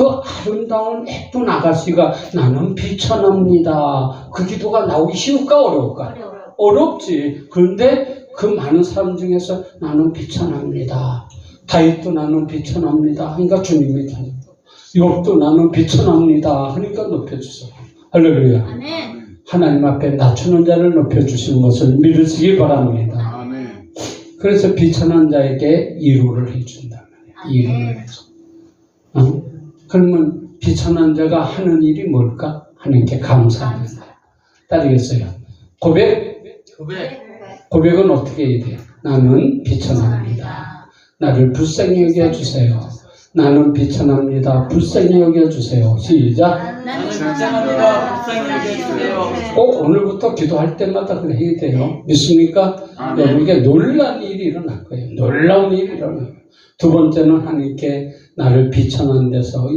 그 아름다운 예쁜 아가씨가 나는 비천합니다. 그 기도가 나오기 쉬울까 어려울까? 어려워. 어렵지. 그런데 그 많은 사람 중에서 나는 비천합니다. 다윗도 나는 비천합니다. 하니까 주님이 다니고 욥도 나는 비천합니다. 하니까 높여주세요. 할렐루야. 아멘. 하나님 앞에 낮추는 자를 높여주시는 것을 믿으시기 바랍니다. 아멘. 그래서 비천한 자에게 위로를 해준다. 위로를 아멘. 해줘. 어? 그러면 비천한 자가 하는 일이 뭘까? 하나님께 감사합니다. 따르겠어요. 고백? 고백. 고백은 어떻게 해야 돼요? 나는 비천합니다. 나를 불쌍히 여겨주세요. 나는 비천합니다. 불쌍히 여겨주세요. 시작. 나는 불쌍합니다. 불쌍히 여겨주세요. 꼭 오늘부터 기도할 때마다 그래 해야 돼요. 믿습니까? 아멘. 여러분에게 놀란 일이 일어날 거예요. 놀라운 일이 일어나요. 두 번째는 하나님께 나를 비천한 데서